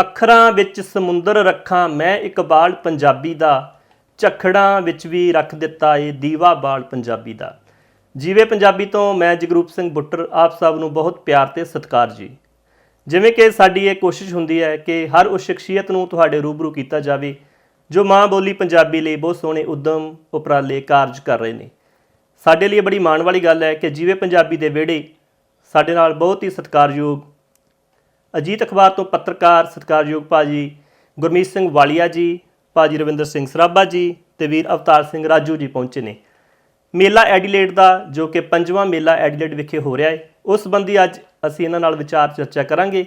ਅੱਖਰਾਂ ਵਿੱਚ ਸਮੁੰਦਰ ਰੱਖਾਂ, ਮੈਂ ਇਕਬਾਲ ਪੰਜਾਬੀ ਦਾ। ਝਖੜਾਂ ਵਿੱਚ ਵੀ ਰੱਖ ਦਿੱਤਾ ਏ ਦੀਵਾ ਬਾਲ ਪੰਜਾਬੀ ਦਾ। ਜੀਵੇ ਪੰਜਾਬੀ ਤੋਂ ਮੈਂ ਜਗਰੂਪ ਸਿੰਘ ਬੁੱਟਰ, ਆਪ ਸਭ ਨੂੰ ਬਹੁਤ ਪਿਆਰ ਤੇ ਸਤਿਕਾਰ ਜੀ। ਜਿਵੇਂ ਕਿ ਸਾਡੀ ਇਹ ਕੋਸ਼ਿਸ਼ ਹੁੰਦੀ ਹੈ ਕਿ ਹਰ ਉਸ ਸ਼ਖਸੀਅਤ ਨੂੰ ਤੁਹਾਡੇ ਰੂਬਰੂ ਕੀਤਾ ਜਾਵੇ, ਜੋ ਮਾਂ ਬੋਲੀ ਪੰਜਾਬੀ ਲਈ ਬਹੁਤ ਸੋਹਣੇ, ਉਦਮ, ਉਪਰਾਲੇ ਕਾਰਜ ਕਰ ਰਹੇ ਨੇ। ਸਾਡੇ ਲਈ ਇਹ ਬੜੀ ਮਾਣ ਵਾਲੀ ਗੱਲ ਹੈ ਕਿ ਜੀਵੇ ਪੰਜਾਬੀ ਦੇ ਵਿਹੜੇ ਸਾਡੇ ਨਾਲ ਬਹੁਤ ਹੀ ਸਤਿਕਾਰਯੋਗ ਅਜੀਤ ਅਖਬਾਰ ਤੋਂ ਪੱਤਰਕਾਰ ਸਤਿਕਾਰਯੋਗ ਭਾਜੀ ਗੁਰਮੀਤ ਸਿੰਘ ਵਾਲੀਆ ਜੀ, ਭਾਜੀ ਰਵਿੰਦਰ ਸਿੰਘ ਸਰਾਭਾ ਜੀ ਤੇ ਵੀਰ ਅਵਤਾਰ ਸਿੰਘ ਰਾਜੂ ਜੀ ਪਹੁੰਚੇ ਨੇ। ਮੇਲਾ ਐਡੀਲੇਡ ਦਾ, ਜੋ ਕਿ ਪੰਜਵਾਂ ਮੇਲਾ ਐਡੀਲੇਡ ਵਿਖੇ ਹੋ ਰਿਹਾ ਹੈ ਉਸ ਸੰਬੰਧੀ ਅੱਜ ਅਸੀਂ ਇਹਨਾਂ ਨਾਲ ਵਿਚਾਰ ਚਰਚਾ ਕਰਾਂਗੇ।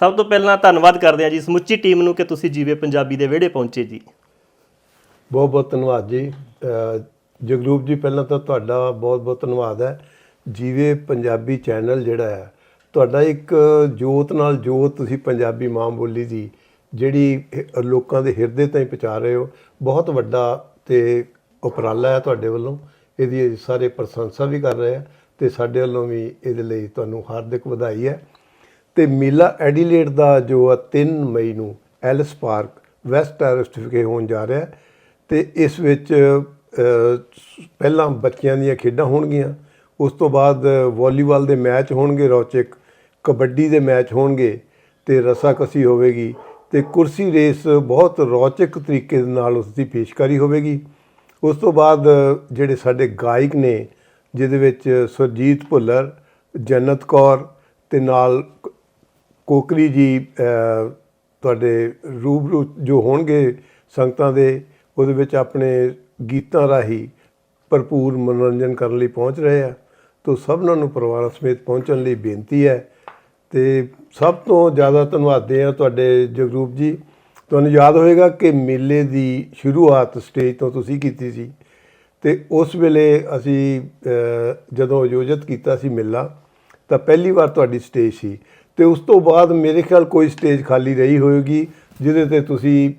ਸਭ ਤੋਂ ਪਹਿਲਾਂ ਧੰਨਵਾਦ ਕਰਦੇ ਹਾਂ ਜੀ ਸਮੁੱਚੀ ਟੀਮ ਨੂੰ ਕਿ ਤੁਸੀਂ ਜੀਵੇ ਪੰਜਾਬੀ ਦੇ ਵਿਹੜੇ ਪਹੁੰਚੇ ਜੀ। ਬਹੁਤ ਬਹੁਤ ਧੰਨਵਾਦ ਜੀ। ਜਗਰੂਪ ਜੀ, ਪਹਿਲਾਂ ਤਾਂ ਤੁਹਾਡਾ ਬਹੁਤ ਬਹੁਤ ਧੰਨਵਾਦ ਹੈ। ਜੀਵੇ ਪੰਜਾਬੀ ਚੈਨਲ ਜਿਹੜਾ ਹੈ ਤੁਹਾਡਾ ਇੱਕ ਜੋਤ ਨਾਲ ਜੋਤ ਤੁਸੀਂ ਪੰਜਾਬੀ ਮਾਂ ਬੋਲੀ ਦੀ ਜਿਹੜੀ ਲੋਕਾਂ ਦੇ ਹਿਰਦੇ ਤਾਈਂ ਪਹੁੰਚਾ ਰਹੇ ਹੋ। ਬਹੁਤ ਵੱਡਾ ਤੇ ਉਪਰਾਲਾ ਹੈ ਤੁਹਾਡੇ ਵੱਲੋਂ। ਇਹਦੀ ਸਾਰੇ ਪ੍ਰਸ਼ੰਸਾ ਵੀ ਕਰ ਰਹੇ ਆ ਤੇ ਸਾਡੇ ਵੱਲੋਂ ਵੀ ਇਹਦੇ ਲਈ ਤੁਹਾਨੂੰ ਹਾਰਦਿਕ ਵਧਾਈ ਹੈ। ਤੇ ਮੇਲਾ ਐਡੀਲੇਡ ਦਾ ਜੋ ਆ 3 ਮਈ ਨੂੰ ਐਲਿਸ ਪਾਰਕ, ਵੈਸਟ ਟੈਰਿਸਟ ਵਿਖੇ ਹੋਣ ਜਾ ਰਿਹਾ ਹੈ। ਤੇ ਇਸ ਵਿੱਚ ਪਹਿਲਾਂ ਬੱਚਿਆਂ ਦੀਆਂ ਖੇਡਾਂ ਹੋਣਗੀਆਂ। ਉਸ ਤੋਂ ਬਾਅਦ ਵਾਲੀਬਾਲ ਦੇ ਮੈਚ ਹੋਣਗੇ ਰੌਚਕ। ਕਬੱਡੀ ਦੇ ਮੈਚ ਹੋਣਗੇ ਤੇ ਰਸਾਕਸੀ ਹੋਵੇਗੀ ਤੇ ਕੁਰਸੀ ਰੇਸ ਬਹੁਤ ਰੌਚਕ ਤਰੀਕੇ ਦੇ ਨਾਲ ਉਸ ਦੀ ਪੇਸ਼ਕਾਰੀ ਹੋਵੇਗੀ। ਉਸ ਤੋਂ ਬਾਅਦ ਜਿਹੜੇ ਸਾਡੇ ਗਾਇਕ ਨੇ, ਜਿਹਦੇ ਵਿੱਚ ਸੁਰਜੀਤ ਭੁੱਲਰ, ਜੰਨਤ ਕੌਰ ਤੇ ਨਾਲ ਕ- ਕੋਕਰੀ ਜੀ ਤੁਹਾਡੇ ਰੂਬਰੂ ਜੋ ਹੋਣਗੇ ਸੰਗਤਾਂ ਦੇ, ਉਹਦੇ ਵਿੱਚ ਆਪਣੇ ਗੀਤਾਂ ਰਾਹੀਂ ਭਰਪੂਰ ਮਨੋਰੰਜਨ ਕਰਨ ਲਈ ਪਹੁੰਚ ਰਹੇ ਆ। ਤੋਂ ਸਭਨਾਂ ਨੂੰ ਪਰਿਵਾਰਾਂ ਸਮੇਤ ਪਹੁੰਚਣ ਲਈ ਬੇਨਤੀ ਹੈ ਤੇ ਸਭ ਤੋਂ ਜ਼ਿਆਦਾ ਧੰਨਵਾਦੇ ਆ ਤੁਹਾਡੇ ਜਗਰੂਪ ਜੀ। ਤੁਹਾਨੂੰ ਯਾਦ ਹੋਵੇਗਾ ਕਿ ਮੇਲੇ ਦੀ ਸ਼ੁਰੂਆਤ ਸਟੇਜ ਤੋਂ ਤੁਸੀਂ ਕੀਤੀ ਸੀ ਤੇ ਉਸ ਵੇਲੇ ਅਸੀਂ ਜਦੋਂ ਆਯੋਜਿਤ ਕੀਤਾ ਸੀ ਮੇਲਾ ਤਾਂ ਪਹਿਲੀ ਵਾਰ ਤੁਹਾਡੀ ਸਟੇਜ ਸੀ। ਤੇ ਉਸ ਤੋਂ ਬਾਅਦ ਮੇਰੇ ਖਿਆਲ ਕੋਈ ਸਟੇਜ ਖਾਲੀ ਰਹੀ ਹੋਵੇਗੀ ਜਿਹਦੇ ਤੇ ਤੁਸੀਂ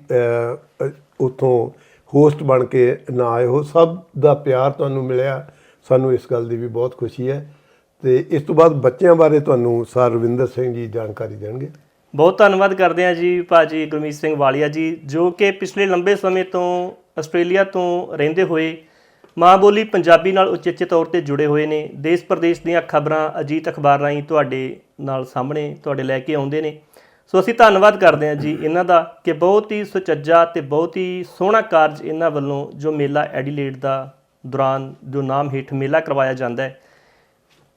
ਅ, ਉੱਥੋਂ ਹੋਸਟ ਬਣ ਕੇ ਨਾ ਆਏ ਹੋ। ਸਭ ਦਾ ਪਿਆਰ ਤੁਹਾਨੂੰ ਮਿਲਿਆ। ਸਾਨੂੰ ਇਸ ਗੱਲ ਦੀ ਵੀ ਬਹੁਤ ਖੁਸ਼ੀ ਹੈ। ਤੇ ਇਸ ਤੋਂ ਬਾਅਦ ਬੱਚਿਆਂ ਬਾਰੇ ਤੁਹਾਨੂੰ ਸਰ ਰਵਿੰਦਰ ਸਿੰਘ ਜੀ ਜਾਣਕਾਰੀ ਦੇਣਗੇ। ਬਹੁਤ ਧੰਨਵਾਦ ਕਰਦੇ ਹਾਂ ਜੀ ਭਾਜੀ ਗੁਰਮੀਤ ਸਿੰਘ ਵਾਲੀਆ ਜੀ, ਜੋ ਕਿ ਪਿਛਲੇ ਲੰਬੇ ਸਮੇਂ ਤੋਂ ਆਸਟ੍ਰੇਲੀਆ ਤੋਂ ਰਹਿੰਦੇ ਹੋਏ ਮਾਂ ਬੋਲੀ ਪੰਜਾਬੀ ਨਾਲ ਉਚੇਚੇ ਤੌਰ ਤੇ ਜੁੜੇ ਹੋਏ ਨੇ। ਦੇਸ਼ ਪ੍ਰਦੇਸ਼ ਦੀਆਂ ਖਬਰਾਂ ਅਜੀਤ ਅਖਬਾਰ ਰਾਹੀਂ ਤੁਹਾਡੇ ਨਾਲ ਸਾਹਮਣੇ ਤੁਹਾਡੇ ਲੈ ਕੇ ਆਉਂਦੇ ਨੇ। ਸੋ ਅਸੀਂ ਧੰਨਵਾਦ ਕਰਦੇ ਹਾਂ ਜੀ ਇਹਨਾਂ ਦਾ ਕਿ ਬਹੁਤ ਹੀ ਸੁਚੱਜਾ ਤੇ ਬਹੁਤ ਹੀ ਸੋਹਣਾ ਕਾਰਜ ਇਹਨਾਂ ਵੱਲੋਂ ਜੋ ਮੇਲਾ ਐਡੀਲੇਡ ਦਾ ਦੌਰਾਨ ਜੋ ਨਾਮ ਹੇਠ ਮੇਲਾ ਕਰਵਾਇਆ ਜਾਂਦਾ ਹੈ।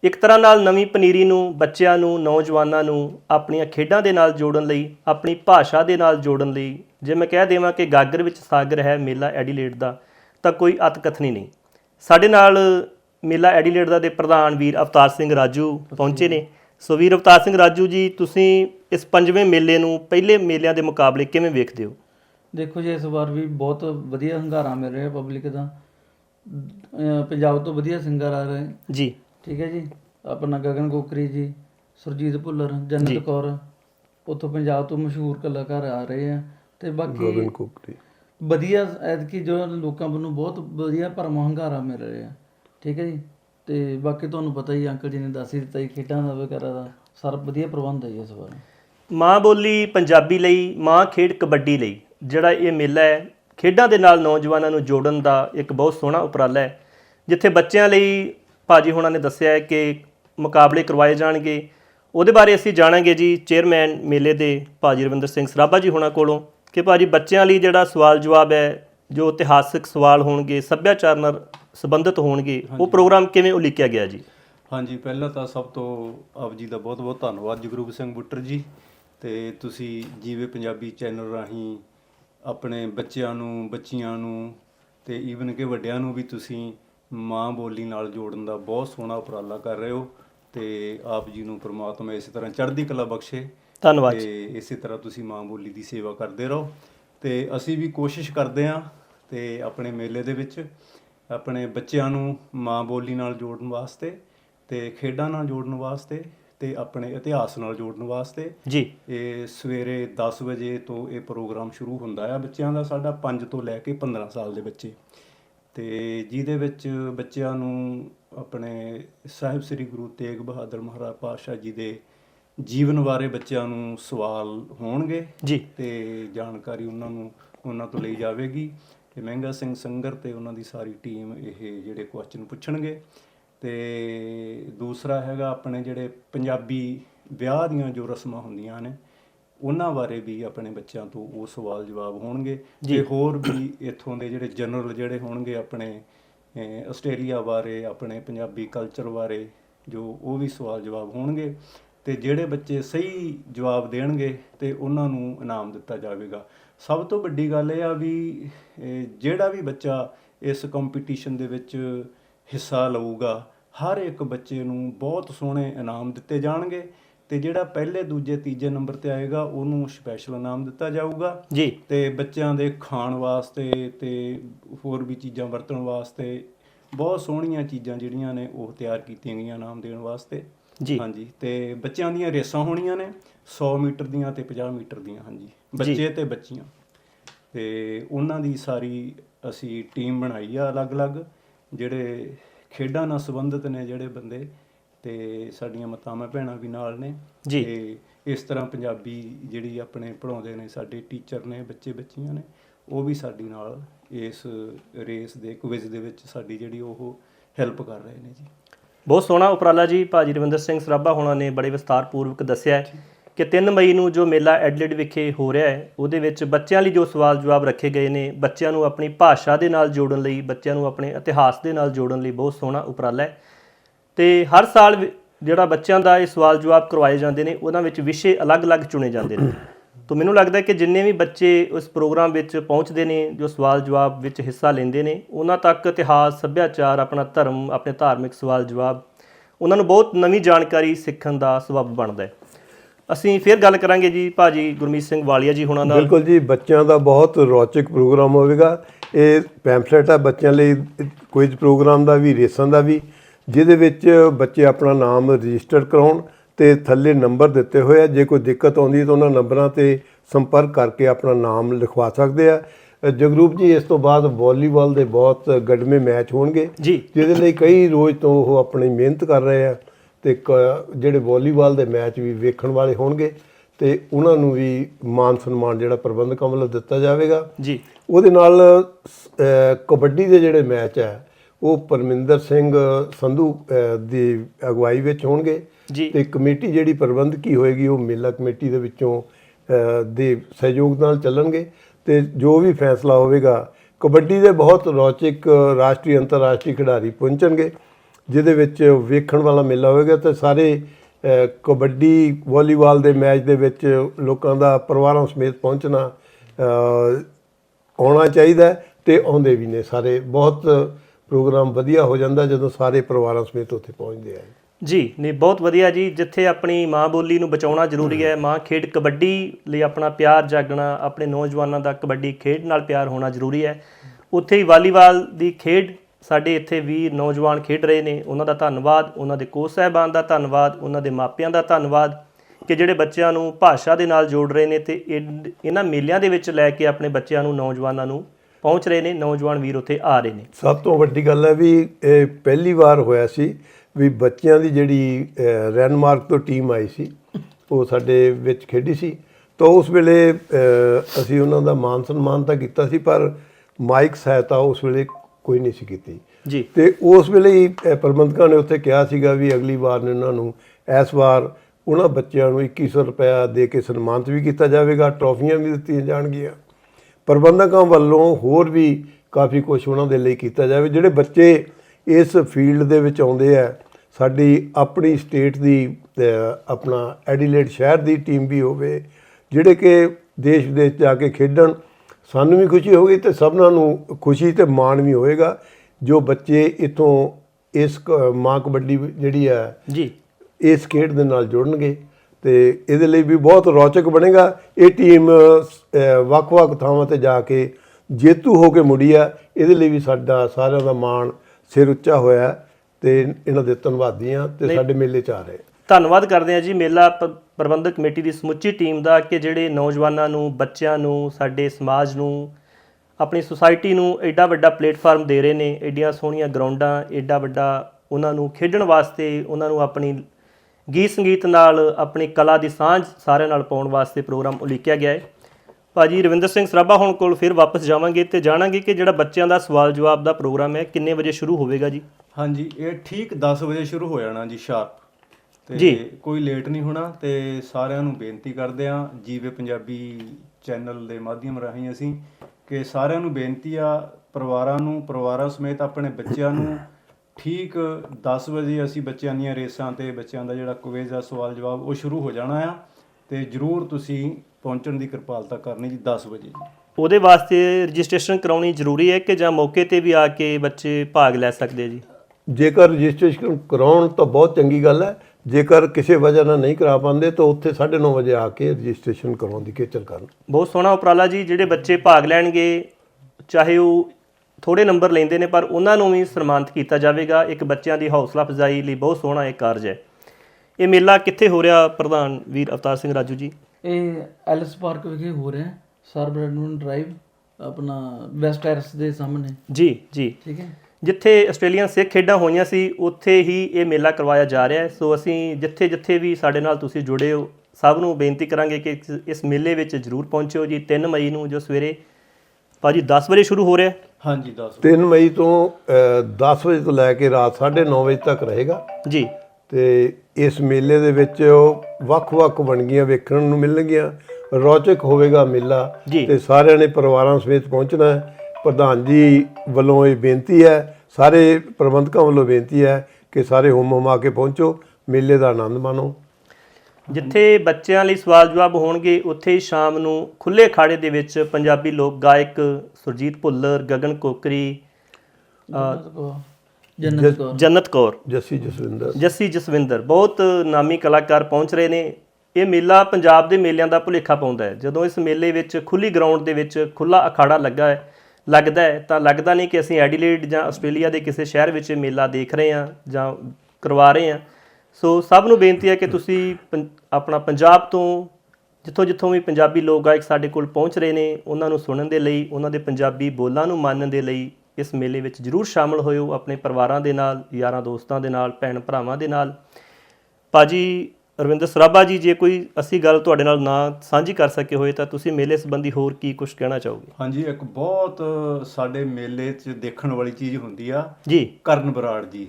ਇੱਕ ਤਰ੍ਹਾਂ ਨਾਲ ਨਵੀਂ ਪਨੀਰੀ ਨੂੰ ਬੱਚਿਆਂ ਨੂੰ ਨੌਜਵਾਨਾਂ ਨੂੰ ਆਪਣੀਆਂ ਖੇਡਾਂ ਦੇ ਨਾਲ ਜੋੜਨ ਲਈ ਆਪਣੀ ਭਾਸ਼ਾ ਦੇ ਨਾਲ ਜੋੜਨ ਲਈ ਜੇ ਮੈਂ ਕਹਿ ਦੇਵਾਂ ਕਿ ਗਾਗਰ ਵਿੱਚ ਸਾਗਰ ਹੈ ਮੇਲਾ ਐਡੀਲੇਡ ਦਾ ਤਾਂ ਕੋਈ ਅਤਕਥਨੀ ਨਹੀਂ। ਸਾਡੇ ਨਾਲ ਮੇਲਾ ਐਡੀਲੇਡ ਦਾ ਦੇ ਪ੍ਰਧਾਨ ਵੀਰ ਅਵਤਾਰ ਸਿੰਘ ਰਾਜੂ ਪਹੁੰਚੇ ਨੇ। ਸੋ ਵੀਰ ਅਵਤਾਰ ਸਿੰਘ ਰਾਜੂ ਜੀ ਤੁਸੀਂ ਇਸ ਪੰਜਵੇਂ ਮੇਲੇ ਨੂੰ ਪਹਿਲੇ ਮੇਲਿਆਂ ਦੇ ਮੁਕਾਬਲੇ ਕਿਵੇਂ ਵੇਖਦੇ ਹੋ? ਦੇਖੋ ਜੀ ਇਸ ਵਾਰ ਵੀ ਬਹੁਤ ਵਧੀਆ ਹੰਗਾਰਾ ਮਿਲ ਰਿਹਾ ਪਬਲਿਕ ਦਾ। ਪੰਜਾਬ ਤੋਂ ਵਧੀਆ ਸਿੰਗਰ ਆ ਰਹੇ। ਜੀ। ਠੀਕ ਹੈ ਜੀ। ਆਪਣਾ ਗਗਨ ਕੋਕਰੀ ਜੀ ਸੁਰਜੀਤ ਭੁੱਲਰ ਜੀ। ਜੰਨਤ ਕੌਰ ਉੱਥੋਂ ਪੰਜਾਬ ਤੋਂ ਮਸ਼ਹੂਰ ਕਲਾਕਾਰ ਆ ਰਹੇ ਆ ਤੇ ਗੋਬਿੰਦ ਬਾਕੀ ਕੁਕਰੀ। ਵਧੀਆ ਐਤਕੀ ਜੋ ਲੋਕਾਂ ਵੱਲੋਂ ਬਹੁਤ ਵਧੀਆ ਭਰਮਾ ਹੰਗਾਰਾ ਮਿਲ ਰਿਹਾ ਠੀਕ ਹੈ ਜੀ। ਤੇ ਬਾਕੀ ਤੁਹਾਨੂੰ ਪਤਾ ਹੀ ਅੰਕਲ ਜੀ ਨੇ ਦੱਸ ਹੀ ਦਿੱਤਾ ਜੀ ਖੇਡਾਂ ਦਾ ਵਗੈਰਾ ਦਾ ਸਾਰਾ ਵਧੀਆ ਪ੍ਰਬੰਧ ਹੈ ਜੀ ਇਸ ਵਾਰ। ਮਾਂ ਬੋਲੀ ਪੰਜਾਬੀ ਲਈ ਮਾਂ ਖੇਡ ਕਬੱਡੀ ਲਈ ਜਿਹੜਾ ਇਹ ਮੇਲਾ ਹੈ ਖੇਡਾਂ ਦੇ ਨਾਲ ਨੌਜਵਾਨਾਂ ਨੂੰ ਜੋੜਨ ਦਾ ਇੱਕ ਬਹੁਤ ਸੋਹਣਾ ਉਪਰਾਲਾ ਹੈ ਜਿੱਥੇ ਬੱਚਿਆਂ ਲਈ ਭਾਜੀ ਹੋਣਾ ਨੇ ਦੱਸਿਆ ਹੈ ਕਿ ਮੁਕਾਬਲੇ ਕਰਵਾਏ ਜਾਣਗੇ। ਉਹਦੇ ਬਾਰੇ ਅਸੀਂ ਜਾਣਾਂਗੇ ਜੀ ਚੇਅਰਮੈਨ ਮੇਲੇ ਦੇ ਭਾਜੀ ਰਵਿੰਦਰ ਸਿੰਘ ਸਰਾਭਾ ਜੀ ਹੋਣਾ ਕੋਲੋਂ ਕਿ ਭਾਜੀ ਬੱਚਿਆਂ ਲਈ ਜਿਹੜਾ ਸਵਾਲ ਜਵਾਬ ਹੈ ਜੋ ਇਤਿਹਾਸਕ ਸਵਾਲ ਹੋਣਗੇ ਸੱਭਿਆਚਾਰ ਨਾਲ ਸੰਬੰਧਿਤ ਹੋਣਗੇ ਉਹ ਪ੍ਰੋਗਰਾਮ ਕਿਵੇਂ ਉਲੀਕਿਆ ਗਿਆ ਜੀ? ਹਾਂਜੀ ਪਹਿਲਾਂ ਤਾਂ ਸਭ ਤੋਂ ਆਪ ਜੀ ਦਾ ਬਹੁਤ-ਬਹੁਤ ਧੰਨਵਾਦ ਜਗਰੂਪ ਸਿੰਘ ਬੁੱਟਰ ਜੀ ਤੇ ਤੁਸੀਂ ਜੀਵੇ ਪੰਜਾਬੀ ਚੈਨਲ ਰਾਹੀਂ ਆਪਣੇ ਬੱਚਿਆਂ ਨੂੰ ਬੱਚੀਆਂ ਨੂੰ ਤੇ ਈਵਨ ਕਿ ਵੱਡਿਆਂ ਨੂੰ ਵੀ ਤੁਸੀਂ ਮਾਂ ਬੋਲੀ ਨਾਲ ਜੋੜਨ ਦਾ ਬਹੁਤ ਸੋਹਣਾ ਉਪਰਾਲਾ ਕਰ ਰਹੇ ਹੋ ਤੇ ਆਪ ਜੀ ਨੂੰ ਪ੍ਰਮਾਤਮਾ ਇਸੇ ਤਰ੍ਹਾਂ ਚੜ੍ਹਦੀ ਕਲਾ ਬਖਸ਼ੇ ਧੰਨਵਾਦ। ਤੇ ਇਸੇ ਤਰ੍ਹਾਂ ਤੁਸੀਂ ਮਾਂ ਬੋਲੀ ਦੀ ਸੇਵਾ ਕਰਦੇ ਰਹੋ ਤੇ ਅਸੀਂ ਵੀ ਕੋਸ਼ਿਸ਼ ਕਰਦੇ ਹਾਂ ਤੇ ਆਪਣੇ ਮੇਲੇ ਦੇ ਵਿੱਚ ਆਪਣੇ ਬੱਚਿਆਂ ਨੂੰ ਮਾਂ ਬੋਲੀ ਨਾਲ ਜੋੜਨ ਵਾਸਤੇ ਤੇ ਖੇਡਾਂ ਨਾਲ ਜੋੜਨ ਵਾਸਤੇ ਤੇ ਆਪਣੇ ਇਤਿਹਾਸ ਨਾਲ ਜੋੜਨ ਵਾਸਤੇ ਜੀ ਇਹ ਸਵੇਰੇ 10 ਵਜੇ ਤੋਂ ਇਹ ਪ੍ਰੋਗਰਾਮ ਸ਼ੁਰੂ ਹੁੰਦਾ ਆ ਬੱਚਿਆਂ ਦਾ ਸਾਡਾ 5 ਤੋਂ ਲੈ ਕੇ 15 ਸਾਲ ਦੇ ਬੱਚੇ ਤੇ ਜਿਹਦੇ ਵਿੱਚ ਬੱਚਿਆਂ ਨੂੰ ਆਪਣੇ ਸਾਹਿਬ ਸ੍ਰੀ ਗੁਰੂ ਤੇਗ ਬਹਾਦਰ ਮਹਾਰਾਜ ਪਾਤਸ਼ਾਹ ਜੀ ਦੇ ਜੀਵਨ ਬਾਰੇ ਬੱਚਿਆਂ ਨੂੰ ਸਵਾਲ ਹੋਣਗੇ ਜੀ। ਤੇ ਜਾਣਕਾਰੀ ਉਹਨਾਂ ਨੂੰ ਉਹਨਾਂ ਤੋਂ ਲਈ ਜਾਵੇਗੀ। ਤੇ ਮਹਿੰਗਾ ਸਿੰਘ ਸੰਗਰ ਤੇ ਉਹਨਾਂ ਦੀ ਸਾਰੀ ਟੀਮ ਇਹ ਜਿਹੜੇ ਕੁਐਸਚਨ ਪੁੱਛਣਗੇ। ਤੇ ਦੂਸਰਾ ਹੈਗਾ ਆਪਣੇ ਜਿਹੜੇ ਪੰਜਾਬੀ ਵਿਆਹ ਦੀਆਂ ਜੋ ਰਸਮਾਂ ਹੁੰਦੀਆਂ ਨੇ ਉਹਨਾਂ ਬਾਰੇ ਵੀ ਆਪਣੇ ਬੱਚਿਆਂ ਤੋਂ ਉਹ ਸਵਾਲ ਜਵਾਬ ਹੋਣਗੇ ਤੇ ਹੋਰ ਵੀ ਇੱਥੋਂ ਦੇ ਜਿਹੜੇ ਜਨਰਲ ਜਿਹੜੇ ਹੋਣਗੇ ਆਪਣੇ ਆਸਟ੍ਰੇਲੀਆ ਬਾਰੇ ਆਪਣੇ ਪੰਜਾਬੀ ਕਲਚਰ ਬਾਰੇ ਜੋ ਉਹ ਵੀ ਸਵਾਲ ਜਵਾਬ ਹੋਣਗੇ ਤੇ ਜਿਹੜੇ ਬੱਚੇ ਸਹੀ ਜਵਾਬ ਦੇਣਗੇ ਤੇ ਉਹਨਾਂ ਨੂੰ ਇਨਾਮ ਦਿੱਤਾ ਜਾਵੇਗਾ। ਸਭ ਤੋਂ ਵੱਡੀ ਗੱਲ ਇਹ ਆ ਵੀ ਜਿਹੜਾ ਵੀ ਬੱਚਾ ਇਸ ਕੰਪੀਟੀਸ਼ਨ ਦੇ ਵਿੱਚ ਹਿੱਸਾ ਲਊਗਾ ਹਰ ਇੱਕ ਬੱਚੇ ਨੂੰ ਬਹੁਤ ਸੋਹਣੇ ਇਨਾਮ ਦਿੱਤੇ ਜਾਣਗੇ ਤੇ ਜਿਹੜਾ ਪਹਿਲੇ ਦੂਜੇ ਤੀਜੇ ਨੰਬਰ ਤੇ ਆਏਗਾ ਉਹਨੂੰ ਸਪੈਸ਼ਲ ਇਨਾਮ ਦਿੱਤਾ ਜਾਊਗਾ। ਜੀ। ਤੇ ਬੱਚਿਆਂ ਦੇ ਖਾਣ ਵਾਸਤੇ ਤੇ ਹੋਰ ਵੀ ਚੀਜ਼ਾਂ ਵਰਤਣ ਵਾਸਤੇ ਬਹੁਤ ਸੋਹਣੀਆਂ ਚੀਜ਼ਾਂ ਜਿਹੜੀਆਂ ਨੇ ਉਹ ਤਿਆਰ ਕੀਤੀਆਂ ਗਈਆਂ ਨਾਮ ਦੇਣ ਵਾਸਤੇ। ਜੀ। ਹਾਂਜੀ ਤੇ ਬੱਚਿਆਂ ਦੀਆਂ ਰੇਸਾਂ ਹੋਣੀਆਂ ਨੇ 100 ਮੀਟਰ ਦੀਆਂ ਤੇ 50 ਮੀਟਰ ਦੀਆਂ ਹਾਂਜੀ। ਬੱਚੇ ਤੇ ਬੱਚੀਆਂ। ਤੇ ਉਹਨਾਂ ਦੀ ਸਾਰੀ ਅਸੀਂ ਟੀਮ ਬਣਾਈ ਆ ਅਲੱਗ-ਅਲੱਗ ਜਿਹੜੇ ਖੇਡਾਂ ਨਾਲ ਸੰਬੰਧਿਤ ਨੇ ਜਿਹੜੇ ਬੰਦੇ ਤੇ ਸਾਡੀਆਂ ਮਾਤਾਵਾਂ ਭੈਣਾਂ ਵੀ ਨਾਲ ਨੇ। ਜੀ। ਤੇ ਇਸ ਤਰ੍ਹਾਂ ਪੰਜਾਬੀ ਜਿਹੜੀ ਆਪਣੇ ਪੜਾਉਂਦੇ ਨੇ ਸਾਡੇ ਟੀਚਰ ਨੇ ਬੱਚੇ ਬੱਚੀਆਂ ਨੇ ਉਹ ਵੀ ਸਾਡੀ ਨਾਲ ਇਸ ਰੇਸ ਦੇ ਕੁਇਜ਼ ਦੇ ਵਿੱਚ ਸਾਡੀ ਜਿਹੜੀ ਉਹ ਹੈਲਪ ਕਰ ਰਹੇ ਨੇ ਜੀ। ਬਹੁਤ ਸੋਹਣਾ ਉਪਰਾਲਾ ਜੀ ਭਾਜੀ ਰਵਿੰਦਰ ਸਿੰਘ ਸਰਾਭਾ ਹੋਣਾ ਨੇ ਬੜੇ ਵਿਸਤਾਰਪੂਰਵਕ ਦੱਸਿਆ ਹੈ ਕਿ 3 ਮਈ ਨੂੰ ਜੋ ਮੇਲਾ ਐਡਲੇਡ ਵਿਖੇ ਹੋ ਰਿਹਾ ਹੈ ਉਹਦੇ ਵਿੱਚ ਬੱਚਿਆਂ ਲਈ ਜੋ ਸਵਾਲ ਜਵਾਬ ਰੱਖੇ ਗਏ ਨੇ ਬੱਚਿਆਂ ਨੂੰ ਆਪਣੀ ਭਾਸ਼ਾ ਦੇ ਨਾਲ ਜੋੜਨ ਲਈ ਬੱਚਿਆਂ ਨੂੰ ਆਪਣੇ ਇਤਿਹਾਸ ਦੇ ਨਾਲ ਜੋੜਨ ਲਈ ਬਹੁਤ ਸੋਹਣਾ ਉਪਰਾਲਾ ਹੈ। ਤੇ ਹਰ ਸਾਲ ਵਿ- ਜਿਹੜਾ ਬੱਚਿਆਂ ਦਾ ਇਹ ਸਵਾਲ ਜਵਾਬ ਕਰਵਾਏ ਜਾਂਦੇ ਨੇ, ਉਹਨਾਂ ਵਿੱਚ ਵਿਸ਼ੇ ਅਲੱਗ-ਅਲੱਗ ਚੁਣੇ ਜਾਂਦੇ ਨੇ। ਤਾਂ ਮੈਨੂੰ ਲੱਗਦਾ ਹੈ ਕਿ ਜਿੰਨੇ ਵੀ ਬੱਚੇ ਉਸ ਪ੍ਰੋਗਰਾਮ ਵਿੱਚ ਪਹੁੰਚਦੇ ਨੇ, ਜੋ ਸਵਾਲ ਜਵਾਬ ਵਿੱਚ ਹਿੱਸਾ ਲੈਂਦੇ ਨੇ, ਉਹਨਾਂ ਤੱਕ ਇਤਿਹਾਸ, ਸੱਭਿਆਚਾਰ, ਆਪਣਾ ਧਰਮ, ਆਪਣੇ ਧਾਰਮਿਕ ਸਵਾਲ ਜਵਾਬ, ਉਹਨਾਂ ਨੂੰ ਬਹੁਤ ਨਵੀਂ ਜਾਣਕਾਰੀ ਸਿੱਖਣ ਦਾ ਸਬਬ ਬਣਦਾ ਹੈ। ਅਸੀਂ ਫਿਰ ਗੱਲ ਕਰਾਂਗੇ ਜੀ ਭਾਜੀ ਗੁਰਮੀਤ ਸਿੰਘ ਵਾਲੀਆ ਜੀ ਹੁਣਾਂ ਨਾਲ। ਬਿਲਕੁਲ ਜੀ, ਬੱਚਿਆਂ ਦਾ ਬਹੁਤ ਰੌਚਕ ਪ੍ਰੋਗਰਾਮ ਹੋਵੇਗਾ। ਇਹ ਪੈਂਫਲੇਟ ਆ ਬੱਚਿਆਂ ਲਈ ਕੁਇਜ਼ ਪ੍ਰੋਗਰਾਮ ਦਾ ਵੀ, ਰੇਸਾਂ ਦਾ ਵੀ। ਜਿਹਦੇ ਵਿੱਚ ਬੱਚੇ ਆਪਣਾ ਨਾਮ ਰਜਿਸਟਰ ਕਰਾਉਣ ਤੇ ਥੱਲੇ ਨੰਬਰ ਦਿੱਤੇ ਹੋਏ ਆ। ਜੇ ਕੋਈ ਦਿੱਕਤ ਆਉਂਦੀ ਹੈ ਤਾਂ ਉਹਨਾਂ ਨੰਬਰਾਂ ਤੇ ਸੰਪਰਕ ਕਰਕੇ ਆਪਣਾ ਨਾਮ ਲਿਖਵਾ ਸਕਦੇ ਆ। ਜਗਰੂਪ ਜੀ ਇਸ ਤੋਂ ਬਾਅਦ ਵਾਲੀਬਾਲ ਦੇ ਬਹੁਤ ਗੜਮੇ ਮੈਚ ਹੋਣਗੇ। ਜਿਹਦੇ ਲਈ ਕਈ ਰੋਜ਼ ਤੋਂ ਉਹ ਆਪਣੀ ਮਿਹਨਤ ਕਰ ਰਹੇ ਆ ਤੇ ਜਿਹੜੇ ਵਾਲੀਬਾਲ ਦੇ ਮੈਚ ਵੀ ਵੇਖਣ ਵਾਲੇ ਹੋਣਗੇ ਤੇ ਉਹਨਾਂ ਨੂੰ ਵੀ ਮਾਨ ਸਨਮਾਨ ਜਿਹੜਾ ਪ੍ਰਬੰਧਕਾਂ ਵੱਲੋਂ ਦਿੱਤਾ ਜਾਵੇਗਾ। ਜੀ। ਉਹਦੇ ਨਾਲ ਕਬੱਡੀ ਦੇ ਜਿਹੜੇ ਮੈਚ ਹੈ ਉਹ ਪਰਮਿੰਦਰ ਸਿੰਘ ਸੰਧੂ ਦੀ ਅਗਵਾਈ ਵਿੱਚ ਹੋਣਗੇ। ਤੇ ਕਮੇਟੀ ਜਿਹੜੀ ਪ੍ਰਬੰਧਕੀ ਹੋਏਗੀ ਉਹ ਮੇਲਾ ਕਮੇਟੀ ਦੇ ਵਿੱਚੋਂ ਦੇ ਸਹਿਯੋਗ ਨਾਲ ਚੱਲਣਗੇ। ਤੇ ਜੋ ਵੀ ਫੈਸਲਾ ਹੋਵੇਗਾ ਕਬੱਡੀ ਦੇ ਬਹੁਤ ਰੌਚਕ ਰਾਸ਼ਟਰੀ ਅੰਤਰਰਾਸ਼ਟਰੀ ਖਿਡਾਰੀ ਪਹੁੰਚਣਗੇ ਜਿਹਦੇ ਵਿੱਚ ਵੇਖਣ ਵਾਲਾ ਮੇਲਾ ਹੋਵੇਗਾ। ਤੇ ਸਾਰੇ ਕਬੱਡੀ ਵਾਲੀਬਾਲ ਦੇ ਮੈਚ ਦੇ ਵਿੱਚ ਲੋਕਾਂ ਦਾ ਪਰਿਵਾਰਾਂ ਸਮੇਤ ਪਹੁੰਚਣਾ ਆਉਣਾ ਚਾਹੀਦਾ ਤੇ ਆਉਂਦੇ ਵੀ ਨੇ ਸਾਰੇ। ਬਹੁਤ ਪ੍ਰੋਗਰਾਮ ਵਧੀਆ ਹੋ ਜਾਂਦਾ ਜਦੋਂ ਸਾਰੇ ਪਰਿਵਾਰਾਂ ਸਮੇਤ ਉੱਥੇ ਪਹੁੰਚਦੇ ਆ। ਜੀ ਨਹੀਂ ਬਹੁਤ ਵਧੀਆ ਜੀ ਜਿੱਥੇ ਆਪਣੀ ਮਾਂ ਬੋਲੀ ਨੂੰ ਬਚਾਉਣਾ ਜ਼ਰੂਰੀ ਹੈ। ਮਾਂ ਖੇਡ ਕਬੱਡੀ ਲਈ ਆਪਣਾ ਪਿਆਰ ਜਾਗਣਾ ਆਪਣੇ ਨੌਜਵਾਨਾਂ ਦਾ ਕਬੱਡੀ ਖੇਡ ਨਾਲ ਪਿਆਰ ਹੋਣਾ ਜ਼ਰੂਰੀ ਹੈ। ਉੱਥੇ ਹੀ ਵਾਲੀਬਾਲ ਦੀ ਖੇਡ ਸਾਡੇ ਇੱਥੇ ਵੀ ਨੌਜਵਾਨ ਖੇਡ ਰਹੇ ਨੇ। ਉਹਨਾਂ ਦਾ ਧੰਨਵਾਦ ਉਹਨਾਂ ਦੇ ਕੋਚ ਸਾਹਿਬਾਨ ਦਾ ਧੰਨਵਾਦ ਉਹਨਾਂ ਦੇ ਮਾਪਿਆਂ ਦਾ ਧੰਨਵਾਦ ਕਿ ਜਿਹੜੇ ਬੱਚਿਆਂ ਨੂੰ ਭਾਸ਼ਾ ਦੇ ਨਾਲ ਜੋੜ ਰਹੇ ਨੇ ਤੇ ਇਹਨਾਂ ਮੇਲਿਆਂ ਦੇ ਵਿੱਚ ਲੈ ਕੇ ਆਪਣੇ ਬੱਚਿਆਂ ਨੂੰ ਨੌਜਵਾਨਾਂ ਨੂੰ ਪਹੁੰਚ ਰਹੇ ਨੇ ਨੌਜਵਾਨ ਵੀਰ ਉੱਥੇ ਆ ਰਹੇ ਨੇ। ਸਭ ਤੋਂ ਵੱਡੀ ਗੱਲ ਹੈ ਵੀ ਇਹ ਪਹਿਲੀ ਵਾਰ ਹੋਇਆ ਸੀ ਵੀ ਬੱਚਿਆਂ ਦੀ ਜਿਹੜੀ ਰੈਨਮਾਰਕ ਤੋਂ ਟੀਮ ਆਈ ਸੀ ਉਹ ਸਾਡੇ ਵਿੱਚ ਖੇਡੀ ਸੀ। ਤਾਂ ਉਸ ਵੇਲੇ ਅਸੀਂ ਉਹਨਾਂ ਦਾ ਮਾਨ ਸਨਮਾਨ ਤਾਂ ਕੀਤਾ ਸੀ ਪਰ ਮਾਈਕ ਸਹਾਇਤਾ ਉਸ ਵੇਲੇ ਕੋਈ ਨਹੀਂ ਸੀ ਕੀਤੀ। ਜੀ। ਤੇ ਉਸ ਵੇਲੇ ਹੀ ਪ੍ਰਬੰਧਕਾਂ ਨੇ ਉੱਥੇ ਕਿਹਾ ਸੀਗਾ ਵੀ ਅਗਲੀ ਵਾਰ ਨੇ ਉਹਨਾਂ ਨੂੰ ਇਸ ਵਾਰ ਉਹਨਾਂ ਬੱਚਿਆਂ ਨੂੰ 2100 ਰੁਪਇਆ ਦੇ ਕੇ ਸਨਮਾਨਿਤ ਵੀ ਕੀਤਾ ਜਾਵੇਗਾ ਟਰੋਫੀਆਂ ਵੀ ਦਿੱਤੀਆਂ ਜਾਣਗੀਆਂ। ਪ੍ਰਬੰਧਕਾਂ ਵੱਲੋਂ ਹੋਰ ਵੀ ਕਾਫੀ ਕੁਝ ਉਹਨਾਂ ਦੇ ਲਈ ਕੀਤਾ ਜਾਵੇ। ਜਿਹੜੇ ਬੱਚੇ ਇਸ ਫੀਲਡ ਦੇ ਵਿੱਚ ਆਉਂਦੇ ਆ ਸਾਡੀ ਆਪਣੀ ਸਟੇਟ ਦੀ ਆਪਣਾ ਐਡੀਲੇਡ ਸ਼ਹਿਰ ਦੀ ਟੀਮ ਵੀ ਹੋਵੇ ਜਿਹੜੇ ਕਿ ਦੇਸ਼ ਵਿਦੇਸ਼ ਜਾ ਕੇ ਖੇਡਣ ਸਾਨੂੰ ਵੀ ਖੁਸ਼ੀ ਹੋਗੀ ਤੇ ਸਭਨਾਂ ਨੂੰ ਖੁਸ਼ੀ ਤੇ ਮਾਣ ਵੀ ਹੋਏਗਾ। ਜੋ ਬੱਚੇ ਇਥੋਂ ਇਸ ਮਾਂ ਕਬੱਡੀ ਜਿਹੜੀ ਹੈ ਜੀ। ਇਸ ਖੇਡ ਦੇ ਨਾਲ ਜੁੜਨਗੇ। ਤੇ ਇਹਦੇ ਲਈ ਵੀ ਬਹੁਤ ਰੌਚਕ ਬਣੇਗਾ। ਇਹ ਟੀਮ ਵੱਖ-ਵੱਖ ਥਾਵਾਂ ਤੇ ਜਾ ਕੇ ਜੇਤੂ ਹੋ ਕੇ ਮੁੜੀ ਆ। ਇਹਦੇ ਲਈ ਵੀ ਸਾਡਾ ਸਾਰਿਆਂ ਦਾ ਮਾਣ ਸਿਰ ਉੱਚਾ ਹੋਇਆ ਤੇ ਇਹਨਾਂ ਦੇ ਧੰਨਵਾਦੀ ਆ ਤੇ ਸਾਡੇ ਮੇਲੇ ਚ ਆ ਰਹੇ। ਧੰਨਵਾਦ ਕਰਦੇ ਹਾਂ ਜੀ ਮੇਲਾ ਪ੍ਰਬੰਧਕ ਕਮੇਟੀ ਦੀ ਸਮੁੱਚੀ ਟੀਮ ਦਾ ਕਿ ਜਿਹੜੇ ਨੌਜਵਾਨਾਂ ਨੂੰ ਬੱਚਿਆਂ ਨੂੰ ਸਾਡੇ ਸਮਾਜ ਨੂੰ ਆਪਣੀ ਸੁਸਾਇਟੀ ਨੂੰ ਐਡਾ ਵੱਡਾ ਪਲੇਟਫਾਰਮ ਦੇ ਰਹੇ ਨੇ ਐਡੀਆਂ ਸੋਹਣੀਆਂ ਗਰਾਊਂਡਾਂ ਐਡਾ ਵੱਡਾ ਉਹਨਾਂ ਨੂੰ ਖੇਡਣ ਵਾਸਤੇ ਉਹਨਾਂ ਨੂੰ ਆਪਣੀ ਗੀਤ ਸੰਗੀਤ ਨਾਲ ਆਪਣੀ ਕਲਾ ਦੀ ਸਾਂਝ ਸਾਰਿਆਂ ਨਾਲ ਪਾਉਣ ਵਾਸਤੇ ਪ੍ਰੋਗਰਾਮ ਉਲੀਕਿਆ ਗਿਆ ਹੈ। ਭਾਜੀ ਰਵਿੰਦਰ ਸਿੰਘ ਸਰਾਭਾ ਹੁਣ ਕੋਲ ਫਿਰ ਵਾਪਸ ਜਾਵਾਂਗੇ ਤੇ ਜਾਣਾਂਗੇ ਕਿ ਜਿਹੜਾ ਬੱਚਿਆਂ ਦਾ ਸਵਾਲ ਜਵਾਬ ਦਾ ਪ੍ਰੋਗਰਾਮ ਹੈ ਕਿੰਨੇ ਵਜੇ ਸ਼ੁਰੂ ਹੋਵੇਗਾ ਜੀ? ਹਾਂਜੀ ਇਹ ਠੀਕ 10 ਵਜੇ ਸ਼ੁਰੂ ਹੋ ਜਾਣਾ ਜੀ ਸ਼ਾਰਪ ਤੇ। ਕੋਈ ਲੇਟ ਨਹੀਂ ਹੋਣਾ ਤੇ ਸਾਰਿਆਂ ਨੂੰ ਬੇਨਤੀ ਕਰਦੇ ਆ ਜੀਵੇ ਪੰਜਾਬੀ ਚੈਨਲ ਦੇ ਮਾਧਿਅਮ ਰਾਹੀਂ ਅਸੀਂ ਕਿ ਸਾਰਿਆਂ ਨੂੰ ਬੇਨਤੀ ਆ ਪਰਿਵਾਰਾਂ ਨੂੰ ਪਰਿਵਾਰਾਂ ਸਮੇਤ ਆਪਣੇ ਬੱਚਿਆਂ ਨੂੰ ਠੀਕ 10 ਵਜੇ ਅਸੀਂ ਬੱਚਿਆਂ ਦੀਆਂ ਰੇਸਾਂ ਤੇ ਬੱਚਿਆਂ ਦਾ ਜਿਹੜਾ ਕੁਇਜ਼ ਆ ਸਵਾਲ ਜਵਾਬ ਉਹ ਸ਼ੁਰੂ ਹੋ ਜਾਣਾ ਆ। ਤੇ ਜਰੂਰ ਤੁਸੀਂ ਪਹੁੰਚਣ ਦੀ ਕਿਰਪਾਲਤਾ ਕਰਨੀ ਜੀ 10 ਵਜੇ ਜੀ। ਉਹਦੇ ਵਾਸਤੇ ਰਜਿਸਟ੍ਰੇਸ਼ਨ ਕਰਾਉਣੀ ਜ਼ਰੂਰੀ ਹੈ ਕਿ ਜਾਂ ਮੌਕੇ ਤੇ ਵੀ ਆ ਕੇ ਬੱਚੇ ਭਾਗ ਲੈ ਸਕਦੇ ਜੀ? ਜੇਕਰ ਰਜਿਸਟ੍ਰੇਸ਼ਨ ਕਰਾਉਣ ਤਾਂ ਬਹੁਤ ਚੰਗੀ ਗੱਲ ਹੈ। ਜੇਕਰ ਕਿਸੇ ਵਜ੍ਹਾ ਨਾਲ ਨਹੀਂ ਕਰਾ ਪਾਉਂਦੇ ਤਾਂ ਉੱਥੇ 9:30 ਵਜੇ ਆ ਕੇ ਰਜਿਸਟ੍ਰੇਸ਼ਨ ਕਰਾਉਣ ਦੀ ਖੇਚਲ ਕਰਨ। ਬਹੁਤ ਸੋਹਣਾ ਉਪਰਾਲਾ ਜੀ ਜਿਹੜੇ ਬੱਚੇ ਭਾਗ ਲੈਣਗੇ ਚਾਹੇ ਉਹ ਥੋੜੇ ਨੰਬਰ ਲੈਂਦੇ ਨੇ ਪਰ ਉਹਨਾਂ ਨੂੰ ਵੀ ਸਨਮਾਨਿਤ ਕੀਤਾ ਜਾਵੇਗਾ। ਇੱਕ ਬੱਚਿਆਂ ਦੀ ਹੌਸਲਾ ਅਫਜ਼ਾਈ ਲਈ ਬਹੁਤ ਸੋਹਣਾ ਇਹ ਕਾਰਜ ਹੈ। ਇਹ ਮੇਲਾ ਕਿੱਥੇ ਹੋ ਰਿਹਾ ਪ੍ਰਧਾਨ ਵੀਰ ਅਵਤਾਰ ਸਿੰਘ ਰਾਜੂ ਜੀ? ਇਹ ਐਲਿਸ ਪਾਰਕ ਵਿਖੇ ਹੋ ਰਿਹਾ ਸਰ ਬ੍ਰੈਡਮਨ ਡਰਾਈਵ ਆਪਣਾ ਵੈਸਟ ਟੈਰਸ ਦੇ ਸਾਹਮਣੇ। ਜੀ ਜੀ। ਠੀਕ ਹੈ। ਜਿੱਥੇ ਆਸਟ੍ਰੇਲੀਅਨ ਸਿੱਖ ਖੇਡਾਂ ਹੋਈਆਂ ਸੀ ਉੱਥੇ ਹੀ ਇਹ ਮੇਲਾ ਕਰਵਾਇਆ ਜਾ ਰਿਹਾ ਹੈ। ਸੋ ਅਸੀਂ ਜਿੱਥੇ ਜਿੱਥੇ ਵੀ ਸਾਡੇ ਨਾਲ ਤੁਸੀਂ ਜੁੜੇ ਹੋ ਸਭ ਨੂੰ ਬੇਨਤੀ ਕਰਾਂਗੇ ਕਿ ਇਸ- ਇਸ ਮੇਲੇ ਵਿੱਚ ਜਰੂਰ ਪਹੁੰਚਿਓ ਜੀ। 3 ਮਈ ਨੂੰ ਜੋ ਸਵੇਰੇ ਭਾਜੀ 10 ਵਜੇ ਸ਼ੁਰੂ ਹੋ ਰਿਹਾ ਹੈ। ਹਾਂਜੀ 10 3 ਮਈ ਤੋਂ ਅ, 10 ਵਜੇ ਤੋਂ ਲੈ ਕੇ ਰਾਤ 9:30 ਵਜੇ ਤੱਕ ਰਹੇਗਾ। ਜੀ। ਤੇ ਇਸ ਮੇਲੇ ਦੇ ਵਿੱਚ ਵੱਖ-ਵੱਖ ਵਣਗੀਆਂ ਵੇਖਣ ਨੂੰ ਮਿਲਣਗੀਆਂ। ਰੌਚਕ ਹੋਵੇਗਾ ਮੇਲਾ। ਤੇ ਸਾਰਿਆਂ ਨੇ ਪਰਿਵਾਰਾਂ ਸਮੇਤ ਪਹੁੰਚਣਾ ਹੈ। ਪ੍ਰਧਾਨ ਜੀ ਵੱਲੋਂ ਇਹ ਬੇਨਤੀ ਹੈ ਸਾਰੇ ਪ੍ਰਬੰਧਕਾਂ ਵੱਲੋਂ ਬੇਨਤੀ ਹੈ ਕਿ ਸਾਰੇ ਹੁਮ ਹੁਮਾ ਕੇ ਪਹੁੰਚੋ। ਮੇਲੇ ਦਾ ਆਨੰਦ ਮਾਣੋ। ਜਿੱਥੇ ਬੱਚਿਆਂ ਲਈ ਸਵਾਲ ਜਵਾਬ ਹੋਣਗੇ ਉੱਥੇ ਹੀ ਸ਼ਾਮ ਨੂੰ ਖੁੱਲੇ ਅਖਾੜੇ ਦੇ ਵਿੱਚ ਪੰਜਾਬੀ ਲੋਕ ਗਾਇਕ ਸੁਰਜੀਤ ਭੁੱਲਰ ਗਗਨ ਕੋਕਰੀ ਜੰਨਤ ਕੌਰ। ਜੰਨਤ ਕੌਰ। ਜੱਸੀ ਜਸਵਿੰਦਰ। ਜੱਸੀ ਜਸਵਿੰਦਰ ਬਹੁਤ ਨਾਮੀ ਕਲਾਕਾਰ ਪਹੁੰਚ ਰਹੇ ਨੇ। ਇਹ ਮੇਲਾ ਪੰਜਾਬ ਦੇ ਮੇਲਿਆਂ ਦਾ ਭੁਲੇਖਾ ਪਾਉਂਦਾ ਹੈ। ਜਦੋਂ ਇਸ ਮੇਲੇ ਵਿੱਚ ਖੁੱਲੀ ਗਰਾਊਂਡ ਦੇ ਵਿੱਚ ਖੁੱਲਾ ਅਖਾੜਾ ਲੱਗਾ ਹੈ ਲੱਗਦਾ ਹੈ ਤਾਂ ਲੱਗਦਾ ਨਹੀਂ ਕਿ ਅਸੀਂ ਐਡੀਲੇਡ ਜਾਂ ਆਸਟ੍ਰੇਲੀਆ ਦੇ ਕਿਸੇ ਸ਼ਹਿਰ ਵਿੱਚ ਇਹ ਮੇਲਾ ਦੇਖ ਰਹੇ ਹਾਂ ਜਾਂ ਕਰਵਾ ਰਹੇ ਹਾਂ। ਸੋ ਸਭ ਨੂੰ ਬੇਨਤੀ ਹੈ ਕਿ ਤੁਸੀਂ ਆਪਣਾ ਪੰਜਾਬ ਤੋਂ ਜਿੱਥੋਂ ਜਿੱਥੋਂ ਵੀ ਪੰਜਾਬੀ ਲੋਕ ਗਾਇਕ ਸਾਡੇ ਕੋਲ ਪਹੁੰਚ ਰਹੇ ਨੇ ਉਹਨਾਂ ਨੂੰ ਸੁਣਨ ਦੇ ਲਈ ਉਹਨਾਂ ਦੇ ਪੰਜਾਬੀ ਬੋਲਾਂ ਨੂੰ ਮਾਣਨ ਦੇ ਲਈ ਇਸ ਮੇਲੇ ਵਿੱਚ ਜਰੂਰ ਸ਼ਾਮਲ ਹੋਇਓ ਆਪਣੇ ਪਰਿਵਾਰਾਂ ਦੇ ਨਾਲ ਯਾਰਾਂ ਦੋਸਤਾਂ ਦੇ ਨਾਲ ਭੈਣ ਭਰਾਵਾਂ ਦੇ ਨਾਲ। ਭਾਜੀ ਅਰਵਿੰਦਰ ਸਰਾਭਾ ਜੀ ਜੇ ਕੋਈ ਅਸੀਂ ਗੱਲ ਤੁਹਾਡੇ ਨਾਲ ਨਾ ਸਾਂਝੀ ਕਰ ਸਕੇ ਹੋਏ ਤਾਂ ਤੁਸੀਂ ਮੇਲੇ ਸੰਬੰਧੀ ਹੋਰ ਕੀ ਕੁਝ ਕਹਿਣਾ ਚਾਹੋਗੇ? ਹਾਂਜੀ ਇੱਕ ਬਹੁਤ ਸਾਡੇ ਮੇਲੇ 'ਚ ਦੇਖਣ ਵਾਲੀ ਚੀਜ਼ ਹੁੰਦੀ ਆ ਜੀ। ਕਰਨ ਬਰਾੜ ਜੀ।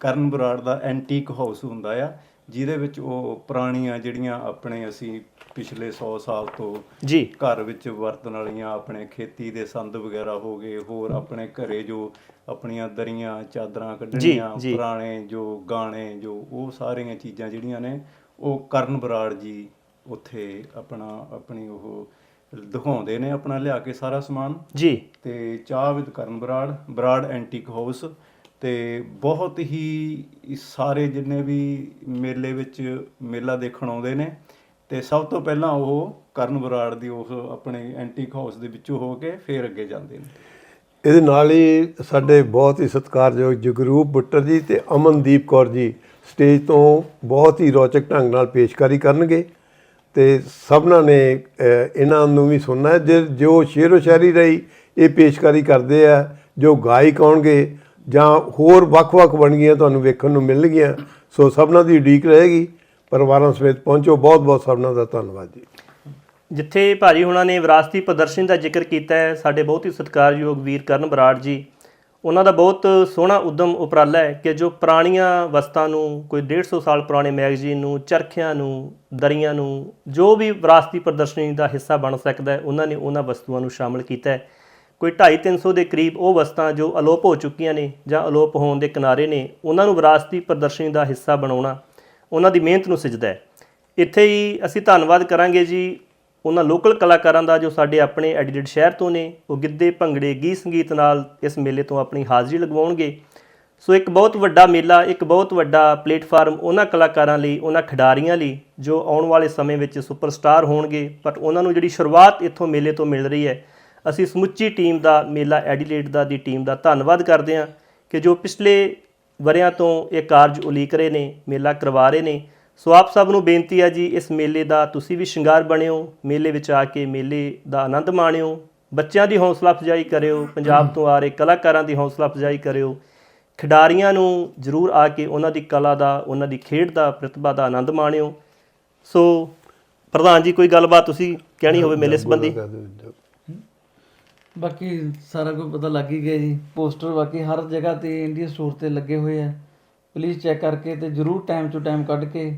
ਕਰਨ ਬਰਾੜ ਦਾ ਐਂਟੀਕ ਹਾਊਸ ਹੁੰਦਾ ਆ ਜਿਹਦੇ ਵਿੱਚ ਉਹ ਪੁਰਾਣੀਆਂ ਜਿਹੜੀਆਂ ਆਪਣੇ ਅਸੀਂ ਪਿਛਲੇ 100 ਸਾਲ ਤੋਂ ਜੀ। ਘਰ ਵਿੱਚ ਵਰਤਣ ਵਾਲੀਆਂ ਆਪਣੇ ਖੇਤੀ ਦੇ ਸੰਦ ਵਗੈਰਾ ਹੋ ਗਏ ਹੋਰ ਆਪਣੇ ਘਰੇ ਜੋ ਆਪਣੀਆਂ ਦਰੀਆਂ ਚਾਦਰਾਂ ਕੱਢਣੀਆਂ। ਪੁਰਾਣੇ ਜੋ ਗਾਣੇ ਜੋ ਉਹ ਸਾਰੀਆਂ ਚੀਜ਼ਾਂ ਜਿਹੜੀਆਂ ਨੇ ਉਹ ਕਰਨ ਬਰਾੜ ਜੀ ਉੱਥੇ ਆਪਣਾ ਆਪਣੀ ਉਹ ਦਿਖਾਉਂਦੇ ਨੇ ਆਪਣਾ ਲਿਆ ਕੇ ਸਾਰਾ ਸਮਾਨ। ਜੀ। ਤੇ ਚਾਹ ਵਿਦ ਕਰਨ ਬਰਾੜ ਬਰਾੜ ਐਂਟੀਕ ਹਾਊਸ। ਤੇ ਬਹੁਤ ਹੀ ਸਾਰੇ ਜਿੰਨੇ ਵੀ ਮੇਲੇ ਵਿੱਚ ਮੇਲਾ ਦੇਖਣ ਆਉਂਦੇ ਨੇ ਤੇ ਸਭ ਤੋਂ ਪਹਿਲਾਂ ਉਹ ਕਰਨ ਬਰਾੜ ਦੀ ਉਸ ਆਪਣੇ ਐਂਟੀਕ ਹਾਊਸ ਦੇ ਵਿੱਚੋਂ ਹੋ ਕੇ ਫੇਰ ਅੱਗੇ ਜਾਂਦੇ ਨੇ। ਇਹਦੇ ਨਾਲ ਹੀ ਸਾਡੇ ਬਹੁਤ ਹੀ ਸਤਿਕਾਰਯੋਗ ਜਗਰੂਪ ਬੁੱਟਰ ਜੀ ਤੇ ਅਮਨਦੀਪ ਕੌਰ ਜੀ ਸਟੇਜ ਤੋਂ ਬਹੁਤ ਹੀ ਰੌਚਕ ਢੰਗ ਨਾਲ ਪੇਸ਼ਕਾਰੀ ਕਰਨਗੇ ਤੇ ਸਭਨਾਂ ਨੇ ਇਹਨਾਂ ਨੂੰ ਵੀ ਸੁਣਨਾ ਹੈ। ਜੇ ਜੋ ਸ਼ੇਰੋ ਸ਼ਾਇਰੀ ਰਹੀ, ਇਹ ਪੇਸ਼ਕਾਰੀ ਕਰਦੇ ਆ, ਜੋ ਗਾਇਕ ਆਉਣਗੇ ਜਾਂ ਹੋਰ ਵੱਖ-ਵੱਖ ਬਣਗੀਆਂ ਤੁਹਾਨੂੰ ਵੇਖਣ ਨੂੰ ਮਿਲਣਗੀਆਂ, ਸੋ ਸਭਨਾਂ ਦੀ ਉਡੀਕ ਰਹੇਗੀ। ਪਰਿਵਾਰਾਂ ਸਮੇਤ ਪਹੁੰਚੋ। ਬਹੁਤ-ਬਹੁਤ ਸਭਨਾਂ ਦਾ ਧੰਨਵਾਦ ਜੀ। ਜਿੱਥੇ ਭਾਜੀ ਹੁਣਾਂ ਨੇ ਵਿਰਾਸਤੀ ਪ੍ਰਦਰਸ਼ਨ ਦਾ ਜ਼ਿਕਰ ਕੀਤਾ ਹੈ, ਸਾਡੇ ਬਹੁਤ ਹੀ ਸਤਿਕਾਰਯੋਗ ਵੀਰ ਕਰਨ ਬਰਾੜ ਜੀ। ਉਹਨਾਂ ਦਾ ਬਹੁਤ ਸੋਹਣਾ ਉਦਮ ਉਪਰਾਲਾ ਹੈ ਕਿ ਜੋ ਪੁਰਾਣੀਆਂ ਵਸਤਾਂ ਨੂੰ, ਕੋਈ 150 ਸਾਲ ਪੁਰਾਣੇ ਮੈਗਜ਼ੀਨ ਨੂੰ, ਚਰਖਿਆਂ ਨੂੰ, ਦਰੀਆਂ ਨੂੰ, ਜੋ ਵੀ ਵਿਰਾਸਤੀ ਪ੍ਰਦਰਸ਼ਨੀ ਦਾ ਹਿੱਸਾ ਬਣ ਸਕਦਾ ਹੈ, ਉਹਨਾਂ ਨੇ ਉਹਨਾਂ ਵਸਤੂਆਂ ਨੂੰ ਸ਼ਾਮਲ ਕੀਤਾ ਹੈ। ਕੋਈ 2.5 300 ਦੇ ਕਰੀਬ ਉਹ ਵਸਤਾਂ ਜੋ ਅਲੋਪ ਹੋ ਚੁੱਕੀਆਂ ਨੇ ਜਾਂ ਅਲੋਪ ਹੋਣ ਦੇ ਕਿਨਾਰੇ ਨੇ, ਉਹਨਾਂ ਨੂੰ ਵਿਰਾਸਤੀ ਪ੍ਰਦਰਸ਼ਨੀ ਦਾ ਹਿੱਸਾ ਬਣਾਉਣਾ ਉਹਨਾਂ ਦੀ ਮਿਹਨਤ ਨੂੰ ਸਿਜਦਾ ਹੈ। ਇੱਥੇ ਹੀ ਅਸੀਂ ਧੰਨਵਾਦ ਕਰਾਂਗੇ ਜੀ ਉਹਨਾਂ ਲੋਕਲ ਕਲਾਕਾਰਾਂ ਦਾ ਜੋ ਸਾਡੇ ਆਪਣੇ ਐਡੀਲੇਡ ਸ਼ਹਿਰ ਤੋਂ ਨੇ, ਉਹ ਗਿੱਧੇ, ਭੰਗੜੇ, ਗੀਤ ਸੰਗੀਤ ਨਾਲ ਇਸ ਮੇਲੇ ਤੋਂ ਆਪਣੀ ਹਾਜ਼ਰੀ ਲਗਵਾਉਣਗੇ। ਸੋ ਇੱਕ ਬਹੁਤ ਵੱਡਾ ਮੇਲਾ, ਇੱਕ ਬਹੁਤ ਵੱਡਾ ਪਲੇਟਫਾਰਮ ਉਹਨਾਂ ਕਲਾਕਾਰਾਂ ਲਈ, ਉਹਨਾਂ ਖਿਡਾਰੀਆਂ ਲਈ ਜੋ ਆਉਣ ਵਾਲੇ ਸਮੇਂ ਵਿੱਚ ਸੁਪਰਸਟਾਰ ਹੋਣਗੇ, ਪਰ ਉਹਨਾਂ ਨੂੰ ਜਿਹੜੀ ਸ਼ੁਰੂਆਤ ਇੱਥੋਂ ਮੇਲੇ ਤੋਂ ਮਿਲ ਰਹੀ ਹੈ ਅਸੀਂ ਸਮੁੱਚੀ ਟੀਮ ਦਾ ਮੇਲਾ ਐਡੀਲੇਡ ਦਾ ਦੀ ਟੀਮ ਦਾ ਧੰਨਵਾਦ ਕਰਦੇ ਹਾਂ ਕਿ ਜੋ ਪਿਛਲੇ ਵਰਿਆਂ ਤੋਂ ਇਹ ਕਾਰਜ ਉਲੀਕ ਰਹੇ ਨੇ ਮੇਲਾ ਕਰਵਾ ਰਹੇ ਨੇ। ਸੋ ਆਪ ਸਭ ਨੂੰ ਬੇਨਤੀ ਹੈ ਜੀ ਇਸ ਮੇਲੇ ਦਾ ਤੁਸੀਂ ਵੀ ਸ਼ਿੰਗਾਰ ਬਣਿਓ ਮੇਲੇ ਵਿੱਚ ਆ ਕੇ ਮੇਲੇ ਦਾ ਆਨੰਦ ਮਾਣਿਓ ਬੱਚਿਆਂ ਦੀ ਹੌਸਲਾ ਅਫਜ਼ਾਈ ਕਰਿਓ ਪੰਜਾਬ ਤੋਂ ਆ ਰਹੇ ਕਲਾਕਾਰਾਂ ਦੀ ਹੌਸਲਾ ਅਫਜ਼ਾਈ ਕਰਿਓ। ਖਿਡਾਰੀਆਂ ਨੂੰ ਜ਼ਰੂਰ ਆ ਕੇ ਉਹਨਾਂ ਦੀ ਕਲਾ ਦਾ ਉਹਨਾਂ ਦੀ ਖੇਡ ਦਾ ਪ੍ਰਤਿਭਾ ਦਾ ਆਨੰਦ ਮਾਣਿਓ। ਸੋ ਪ੍ਰਧਾਨ ਜੀ ਕੋਈ ਗੱਲਬਾਤ ਤੁਸੀਂ ਕਹਿਣੀ ਹੋਵੇ ਮੇਲੇ ਸੰਬੰਧੀ? ਬਾਕੀ ਸਾਰਾ ਕੁਝ ਪਤਾ ਲੱਗ ਹੀ ਗਿਆ ਜੀ। ਪੋਸਟਰ ਬਾਕੀ ਹਰ ਜਗ੍ਹਾ ਤੇ ਇੰਡੀਆ ਸਟੋਰ ਤੇ ਲੱਗੇ ਹੋਏ ਆ। ਪਲੀਜ਼ ਚੈੱਕ ਕਰਕੇ ਤੇ ਜਰੂਰ ਟਾਈਮ ਟੂ ਟਾਈਮ ਕੱਢ ਕੇ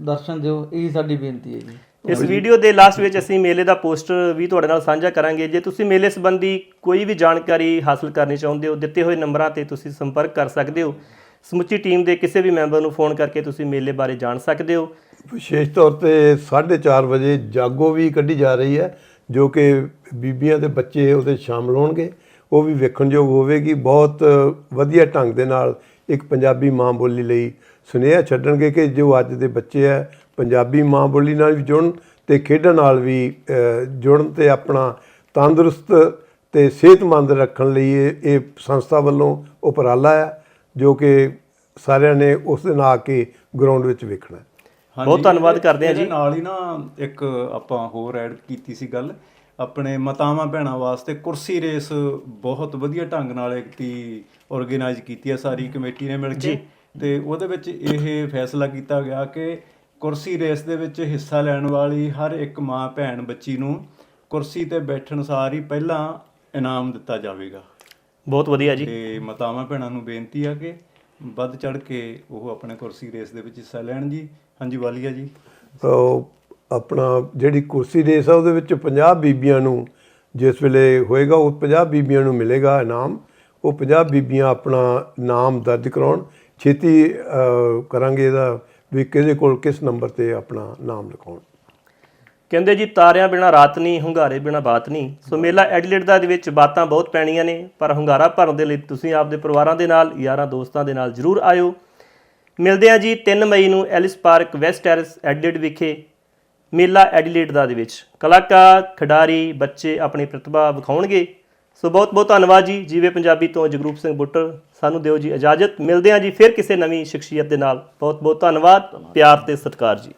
ਦਰਸ਼ਨ ਦਿਓ। ਇਹੀ ਸਾਡੀ ਬੇਨਤੀ ਹੈ ਜੀ। ਇਸ ਵੀਡੀਓ ਦੇ ਲਾਸਟ ਵਿੱਚ ਅਸੀਂ ਮੇਲੇ ਦਾ ਪੋਸਟਰ ਵੀ ਤੁਹਾਡੇ ਨਾਲ ਸਾਂਝਾ ਕਰਾਂਗੇ। ਜੇ ਤੁਸੀਂ ਮੇਲੇ ਸੰਬੰਧੀ ਕੋਈ ਵੀ ਜਾਣਕਾਰੀ ਹਾਸਲ ਕਰਨੀ ਚਾਹੁੰਦੇ ਹੋ ਦਿੱਤੇ ਹੋਏ ਨੰਬਰਾਂ ਤੇ ਤੁਸੀਂ ਸੰਪਰਕ ਕਰ ਸਕਦੇ ਹੋ। ਸਮੁੱਚੀ ਟੀਮ ਦੇ ਕਿਸੇ ਵੀ ਮੈਂਬਰ ਨੂੰ ਫੋਨ ਕਰਕੇ ਤੁਸੀਂ ਮੇਲੇ ਬਾਰੇ ਜਾਣ ਸਕਦੇ ਹੋ। ਵਿਸ਼ੇਸ਼ ਤੌਰ ਤੇ 4:30 ਵਜੇ ਜਾਗੋ ਵੀ ਕੱਢੀ ਜਾ ਰਹੀ ਹੈ। ਜੋ ਕਿ ਬੀਬੀਆਂ ਤੇ ਬੱਚੇ ਉਹਦੇ ਸ਼ਾਮਲ ਹੋਣਗੇ, ਉਹ ਵੀ ਵੇਖਣਯੋਗ ਹੋਵੇਗੀ। ਬਹੁਤ ਵਧੀਆ ਢੰਗ ਦੇ ਨਾਲ ਇੱਕ ਪੰਜਾਬੀ ਮਾਂ ਬੋਲੀ ਲਈ ਸੁਨੇਹਾ ਛੱਡਣਗੇ ਕਿ ਜੋ ਅੱਜ ਦੇ ਬੱਚੇ ਹੈ ਪੰਜਾਬੀ ਮਾਂ ਬੋਲੀ ਨਾਲ ਵੀ ਜੁੜਨ ਤੇ ਖੇਡਣ ਨਾਲ ਵੀ ਜੁੜਨ ਤੇ ਆਪਣਾ ਤੰਦਰੁਸਤ ਤੇ ਸਿਹਤਮੰਦ ਰੱਖਣ ਲਈ ਇਹ ਇਹ ਸੰਸਥਾ ਵੱਲੋਂ ਉਪਰਾਲਾ ਹੈ ਜੋ ਕਿ ਸਾਰਿਆਂ ਨੇ ਉਸ ਦਿਨ ਆ ਕੇ ਗਰਾਊਂਡ ਵਿੱਚ ਵੇਖਣਾ। ਬਹੁਤ ਧੰਨਵਾਦ ਕਰਦੇ ਹਾਂ ਜੀ। ਨਾਲ ਹੀ ਨਾ ਇੱਕ ਆਪਾਂ ਹੋਰ ਐਡ ਕੀਤੀ ਸੀ ਗੱਲ। ਆਪਣੇ ਮਾਤਾਵਾਂ ਭੈਣਾਂ ਵਾਸਤੇ ਕੁਰਸੀ ਰੇਸ ਬਹੁਤ ਵਧੀਆ ਢੰਗ ਨਾਲ ਕੀਤੀ ਆਰਗੇਨਾਈਜ਼ ਕੀਤੀ ਹੈ ਸਾਰੀ ਕਮੇਟੀ ਨੇ ਮਿਲ ਕੇ। ਤੇ ਉਹਦੇ ਵਿੱਚ ਇਹ ਫੈਸਲਾ ਕੀਤਾ ਗਿਆ ਕਿ ਕੁਰਸੀ ਰੇਸ ਦੇ ਵਿੱਚ ਹਿੱਸਾ ਲੈਣ ਵਾਲੀ ਹਰ ਇੱਕ ਮਾਂ ਭੈਣ ਬੱਚੀ ਨੂੰ ਕੁਰਸੀ ਤੇ ਬੈਠਣ ਸਾਰ ਹੀ ਪਹਿਲਾਂ ਇਨਾਮ ਦਿੱਤਾ ਜਾਵੇਗਾ। ਬਹੁਤ ਵਧੀਆ ਜੀ। ਤੇ ਮਾਤਾਵਾਂ ਭੈਣਾਂ ਨੂੰ ਬੇਨਤੀ ਆ ਕਿ ਵੱਧ ਚੜ ਕੇ ਉਹ ਆਪਣੇ ਕੁਰਸੀ ਰੇਸ ਦੇ ਵਿੱਚ ਹਿੱਸਾ ਲੈਣ ਜੀ। ਹਾਂਜੀ ਵਾਲੀਆ ਜੀ। ਉਹ ਆਪਣਾ ਜਿਹੜੀ ਕੁਰਸੀ ਰੇਸ ਆ ਉਹਦੇ ਵਿੱਚ 50 ਬੀਬੀਆਂ ਨੂੰ ਜਿਸ ਵੇਲੇ ਹੋਏਗਾ ਉਹ 50 ਬੀਬੀਆਂ ਨੂੰ ਮਿਲੇਗਾ ਇਨਾਮ। ਉਹ 50 ਬੀਬੀਆਂ ਆਪਣਾ ਨਾਮ ਦਰਜ ਕਰਾਉਣ। ਛੇਤੀ ਕਰਾਂਗੇ ਇਹਦਾ ਵੀ ਕਿਹਦੇ ਕੋਲ ਕਿਸ ਨੰਬਰ ਤੇ ਆਪਣਾ ਨਾਮ ਲਿਖਾਉਣ। ਕਹਿੰਦੇ ਜੀ ਤਾਰਿਆਂ ਬਿਨਾ ਰਾਤ ਨਹੀਂ ਹੁੰਗਾਰੇ ਬਿਨਾ ਬਾਤ ਨਹੀਂ। ਸੋ ਮੇਲਾ ਐਡੀਲੇਟ ਦਾ ਦੇ ਵਿੱਚ ਬਾਤਾਂ ਬਹੁਤ ਪੈਣੀਆਂ ਨੇ ਪਰ ਹੁੰਗਾਰਾ ਭਰਨ ਦੇ ਲਈ ਤੁਸੀਂ ਆਪਦੇ ਪਰਿਵਾਰਾਂ ਦੇ ਨਾਲ ਯਾਰਾਂ ਦੋਸਤਾਂ ਦੇ ਨਾਲ ਜਰੂਰ ਆਇਓ। ਮਿਲਦੇ ਹਾਂ ਜੀ 3 ਮਈ ਨੂੰ Ellis park west terrace Adelaide ਵਿਖੇ, ਮੇਲਾ ਐਡੀਲੇਟ ਦਾ ਦੇ ਵਿੱਚ। ਕਲਾਕਾਰ, ਖਿਡਾਰੀ, ਬੱਚੇ ਆਪਣੀ ਪ੍ਰਤਿਭਾ ਵਿਖਾਉਣਗੇ। ਸੋ ਬਹੁਤ ਬਹੁਤ ਧੰਨਵਾਦ ਜੀ, ਜੀਵੇ ਪੰਜਾਬੀ ਤੋਂ ਜਗਰੂਪ ਸਿੰਘ ਬੁੱਟਰ। ਸਾਨੂੰ ਦਿਓ ਜੀ ਇਜਾਜ਼ਤ। ਮਿਲਦੇ ਹਾਂ ਜੀ ਫਿਰ ਕਿਸੇ ਨਵੀਂ ਸ਼ਖਸੀਅਤ ਦੇ ਨਾਲ। ਬਹੁਤ ਬਹੁਤ ਧੰਨਵਾਦ, ਪਿਆਰ ਤੇ ਸਤਿਕਾਰ ਜੀ।